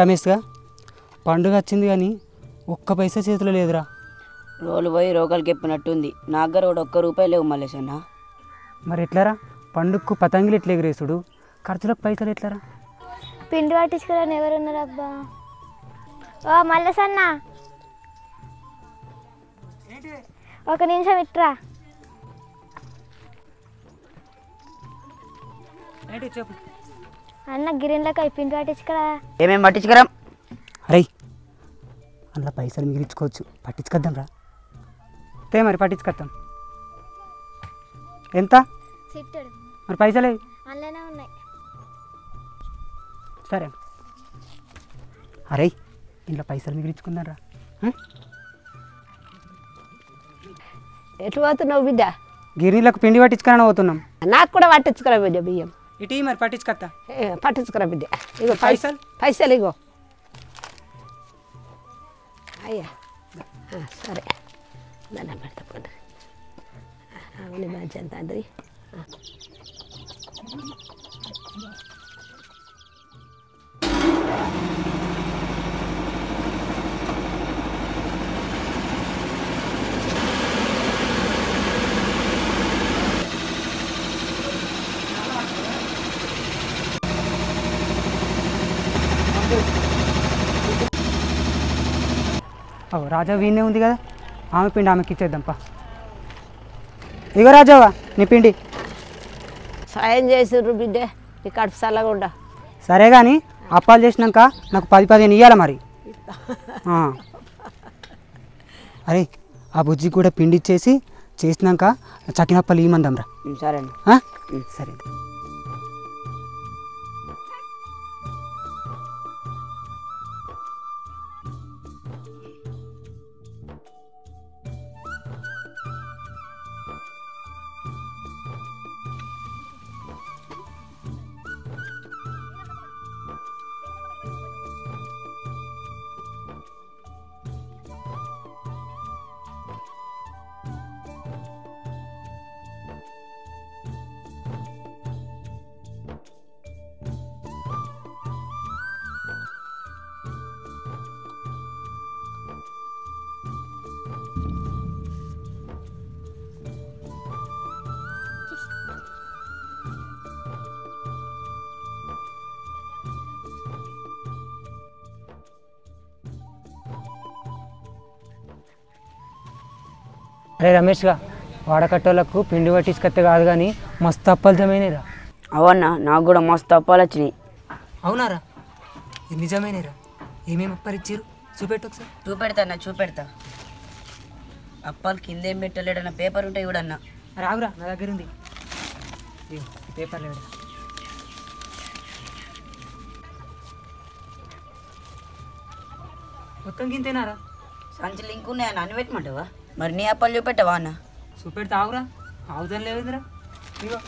రమేష్గా? పండుగ వచ్చింది కానీ ఒక్క పైసా చేతిలో లేదురా. రోలు పోయి రోగాలకి ఎప్పినట్టుంది నా దగ్గర కూడా ఒక్క రూపాయి లేవు మల్లేష్ అన్న. మరి ఎట్లారా? పండుగకు పతంగిలు ఎట్లా ఎగిరేసుడు ఖర్చులకు పైసలు ఎట్లారా? పిండి పట్టించుకోరని ఎవరున్నారు అబ్బా? ఓ మల్లసన్న ఒక నిమిషం ఇట్రా. ఏంటి చెప్పు? అన్న గిరిన్లకి పిండి పట్టించుకురా ఏమేమి పట్టించుకురా? అరే అందులో పైసలు మిగిలించుకోవచ్చు. పట్టించుకొద్దాం రా. తే మరి పట్టించుకొద్దాం ఎంత? మరి పైసలే అందులోనే ఉన్నాయి. సరే. అరే ఇంట్లో పైసలు మిగిలించుకుందాం రా. ఎటు పోతున్నావు బిడ్డ? గిరినీలకు పిండి పట్టించుకొని పోతున్నాం. నాకు కూడా పట్టించుకురా బిడ్డ బియ్యం? ఇటీ మరి పట్టించుకొత్తా. ఏ, పట్టించుకురా బిడ్డ. ఇగో పైసలు? పైసలు? పైసలు ఇగో. అయ్యా. ఆ, సరే. దండం పెడతా పండు. అవును మంచి తండ్రి ఆ. అవు రాజా వీణే ఉంది కదా. ఆమె పిండి ఆమెకి ఇచ్చేద్దాం పా ఇగో రాజావా నీ పిండి. సాయం చేసిర్రు బిడ్డ నీ కడుపు చల్లగా ఉండ సరే కానీ అప్పాలు చేసినాక నాకు పది పదిహేను ఇవ్వాలి మరి. అరే ఆ బుజ్జికి కూడా పిండి ఇచ్చేసి చేసినాక చకినప్పలు ఇవ్వమందాం రా సరే? సరే. అరే రమేష్గా వాడకట్టోళ్ళకు పిండి పట్టించుకొస్తే కాదు కానీ మస్తు అప్పాలు జమైనరా అవన్న నాకు కూడా మస్తు అప్పాలు వచ్చినాయి. అవునారా ఇది నిజమేనేరా ఏమేమి అప్పాలు ఇచ్చారు చూపెట్టు ఒకసారి. చూపెడతా అన్న చూపెడతా. అప్పాలు కిందేం పెట్టలేడన్న పేపర్ ఉంటాయి కూడా అన్న. రాగురా నా దగ్గర ఉంది పేపర్ లేడు మొత్తం గింతేనారా సంచి లింక్ ఉన్నాయి అన్న అని పెట్టమంటావా? మరి నీ అప్పాలు చూపెట్టవా అన్న? చూపెడితే ఆగురా. ఆగుదని లేదురా ఇగో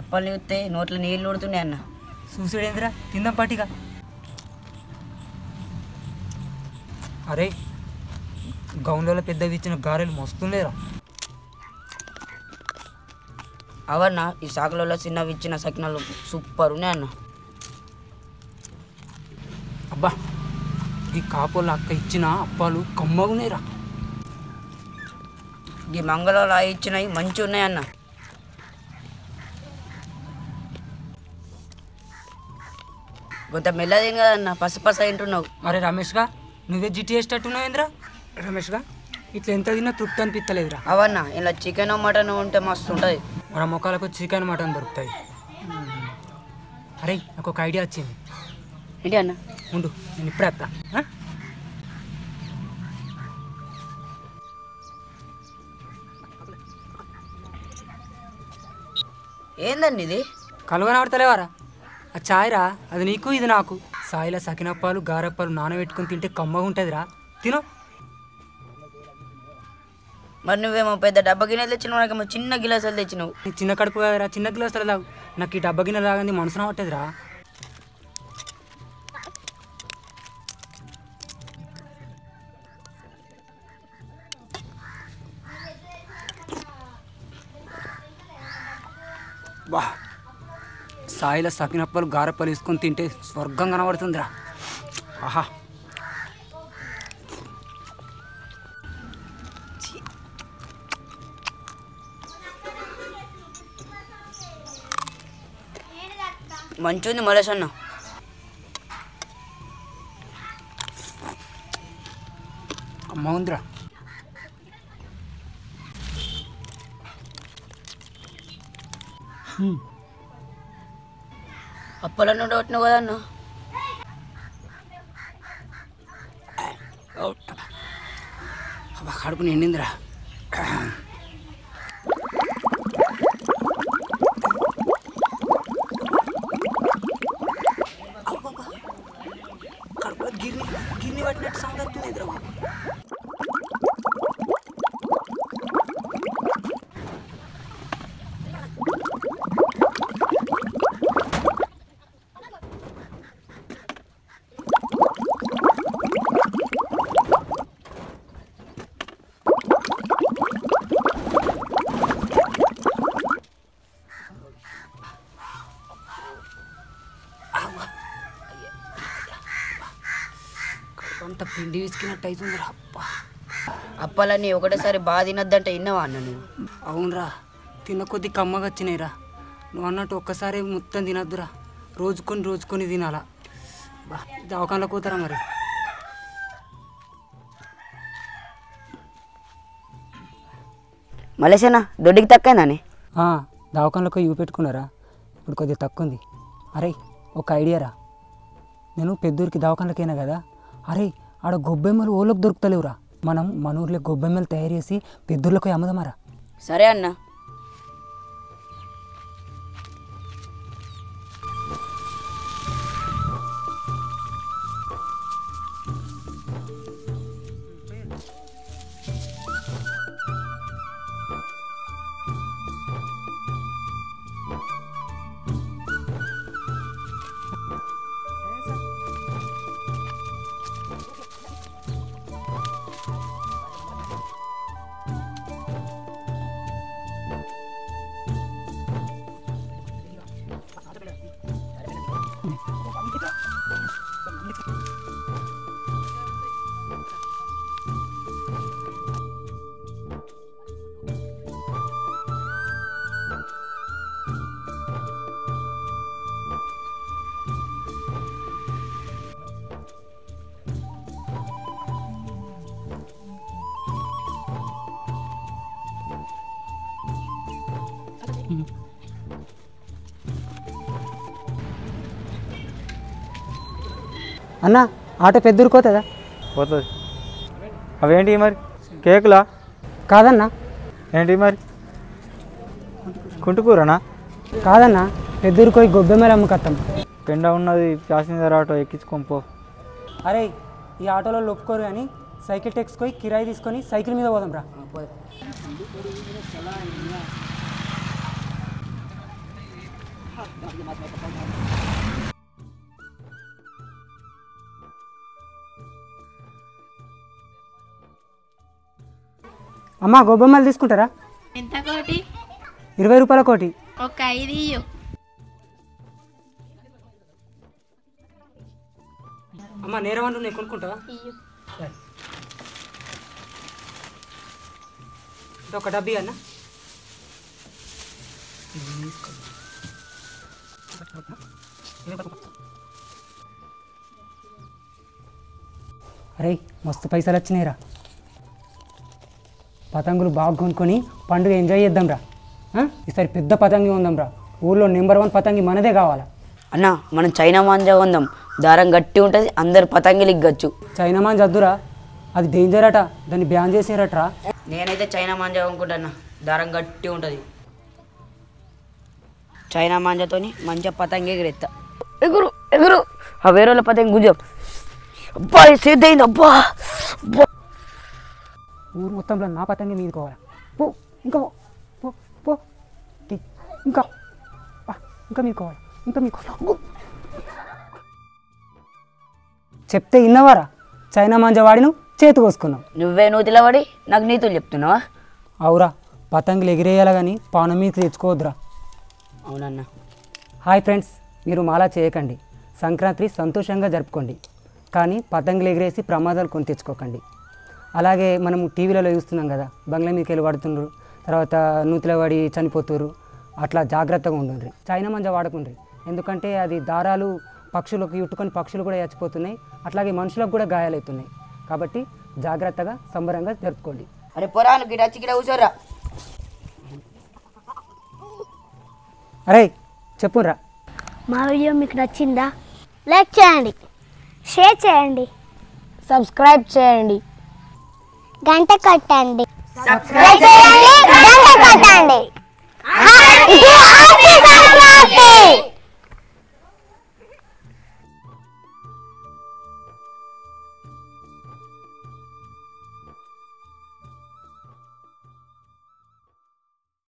అప్పాలు చూస్తే నోట్లో నీళ్ళు ఊడుతున్నాయి అన్న. చూసాడేంద్రా తిందాం పట్టిగా అరే గౌన్లలో పెద్దవి ఇచ్చిన గారెలు మస్తుండేరా. అవన్న ఈ సాకులలో చిన్నవి ఇచ్చిన సకినాలు సూపర్ ఉన్నాయి అన్న. అబ్బా ఈ కాపోళ్ళ అక్క ఇచ్చిన అప్పాలు కమ్మగునేరా ఈ మంగళలో ఇచ్చినవి మంచిగా ఉన్నాయి అన్న. కొంత మెల్లదేం కదన్న పసపస తింటున్నావు అరే రమేష్గా నువ్వే జిటి వేసేటట్టున్నావు ఏంద్రా? రమేష్గా ఇట్లా ఎంత తిన్నా తృప్తి అనిపించలేదురా అవన్న ఇలా చికెన్ మటన్ ఉంటే మస్తు ఉంటుంది. మన మొక్కలకు చికెన్ మటన్ దొరుకుతాయి. అరే నాకు ఒక ఐడియా వచ్చింది. ఏంటి అన్న? ఉండు నేను ఇప్పుడే వస్తా? ఏందండి ఇది? కలువనబడతలేవారా ఆ ఛాయ్రా అది నీకు ఇది నాకు. సాయిల సకినప్పాలు గారప్పాలు నానబెట్టుకొని తింటే కమ్మగా ఉంటుందిరా తిను. మరి నువ్వేమో పెద్ద డబ్బా గిన్నెలు తెచ్చిన నాకేమో చిన్న గిలాసాలు తెచ్చినావు. చిన్న కడుపు కాదురా చిన్న గిలాసాలు తాగు. నాకు ఈ డబ్బా గిన్నె తాగని మనసు రావట్లేదురా బా సాయిల సకినప్పలు గారెప్పలు వేసుకొని తింటే స్వర్గం కనబడుతుందిరా. ఆహా. మంచిది మలేష్ అన్న. అమ్మ ఉందిరా. అప్పలన్న డౌట్ను కదా అన్న. అబ్బా కడుపు నిండిందిరా. కడుపులో గిర్ని గిర్ని పట్టినట్టు సౌండ్ వస్తుంది ఎదురు అంత పిండి విసికినట్టు అవుతుందిరా అబ్బా. అప్పలన్నీ ఒకటేసారి బాగా తినొద్దంటే విన్నావా అన్న నువ్వు? అవునరా తిన్న కొద్ది కమ్మగా వచ్చినాయిరా. నువ్వు అన్నట్టు ఒక్కసారి మొత్తం తినద్దురా. రోజుకొని రోజుకొని తినాలా. బా దవాఖానలో కూతారా మరి? మలేష్ అన్న దొడ్డికి తక్కువైందని దవాఖానలోకి ఇవి పెట్టుకున్నారా? ఇప్పుడు కొద్దిగా తక్కువ ఉంది అరే ఒక ఐడియా రా నేను పెద్దూరికి దవాఖానలకైనా కదా? అరే ఆడ గొబ్బెమ్మలు ఓళ్ళకి దొరుకుతలేవురా. మనం మన ఊర్లో గొబ్బెమ్మలు తయారు చేసి పెద్దూర్లకు పోయి అమ్మదమారా. సరే అన్నా. అన్న ఆటో పెద్దూరికి పోతుందా. పోతుంది అవేంటి మరి? కేకులా? కాదన్నా. ఏంటి మరి? కుంటుకూరనా? కాదన్నా పెద్దూరికి పోయి గొబ్బెమ్మలు అమ్ముకత్తాం పెండ ఉన్నది ప్యాసింజర్ ఆటో ఎక్కించుకొని పో. అరే ఈ ఆటోలో ఒప్పుకోరు కానీ సైకిల్ టెక్స్ పోయి కిరాయి తీసుకొని సైకిల్ మీద పోదాం రా. అమ్మా గొబ్బెమ్మలు తీసుకుంటారా? ఎంత కోటి? ఇరవై రూపాయల కోటి. ఒక ఐదు ఇయ్యు. అమ్మ నేరవండు నేను కొనుక్కుంటావా? ఇది ఒక డబ్బీ అన్న అరే మస్తు పైసలు వచ్చినాయిరా. పతంగులు బాగా కొనుక్కొని పండుగ ఎంజాయ్ చేద్దాంరా. ఆ? ఈసారి పెద్ద పతంగి ఉందాంరా ఊళ్ళో నెంబర్ వన్ పతంగి మనదే కావాలా? అన్న మనం చైనా మాంజా ఉందాం దారం గట్టి ఉంటుంది అందరు పతంగిలు ఇగ్గచ్చు చైనా మాన్ జద్దురా అది డేంజర్ అట దాన్ని బ్యాన్ చేసారట్రా. నేనైతే చైనా మాంజా అనుకుంటాను దారం గట్టి ఉంటుంది. చైనా మాంజాతోని మంచిగా పతంగి ఎగిరెత్తా. ఎగురు ఎగురు. ఆ వేరే వాళ్ళ పతంగి గుంజం. అబ్బా సేద్ అయింది అబ్బా అబ్బా. ఊరు మొత్తంలో నా పతంగి మీదుకోవాలా? పో ఇంకా పో పో ఇంకా ఇంకా మీదుకోవాలి? ఇంకా మీదుకోవాలి చెప్తే ఇన్నవారా చైనా మాంజా వాడిను చేతి కోసుకున్నాం. నువ్వే నూతిలో పడి నాకు నీతులు చెప్తున్నావా? అవురా పతంగులు ఎగిరేయాలి కానీ పానం మీద తెచ్చుకోవద్దురా. అవునన్నా. హాయ్ ఫ్రెండ్స్ మీరు మాలా చేయకండి. సంక్రాంతి సంతోషంగా జరుపుకోండి. కానీ పతంగులు ఎగిరేసి ప్రమాదాలు కొని తెచ్చుకోకండి. అలాగే మనం టీవీలలో చూస్తున్నాం కదా బంగ్లా మీదకి వెళ్ళి పడుతున్నారు తర్వాత నూతిలో పడి చనిపోతున్నారు అట్లా జాగ్రత్తగా ఉండండి చైనా మంజ వాడకుండ్రి. ఎందుకంటే అది దారాలు పక్షులకు యుట్టుకొని పక్షులు కూడా చచ్చిపోతున్నాయి అట్లాగే మనుషులకు కూడా గాయాలవుతున్నాయి. కాబట్టి జాగ్రత్తగా సంబరంగా జరుపుకోండి. అరే గిడ వచ్చి గిడ కూర్చోరా అరే చెప్పురా మా వీడియో మీకు నచ్చిందా? లైక్ చేయండి షేర్ చేయండి సబ్స్క్రైబ్ చేయండి. గంట కొట్టండి. సబ్స్క్రైబ్ చేయండి. గంట కొట్టండి.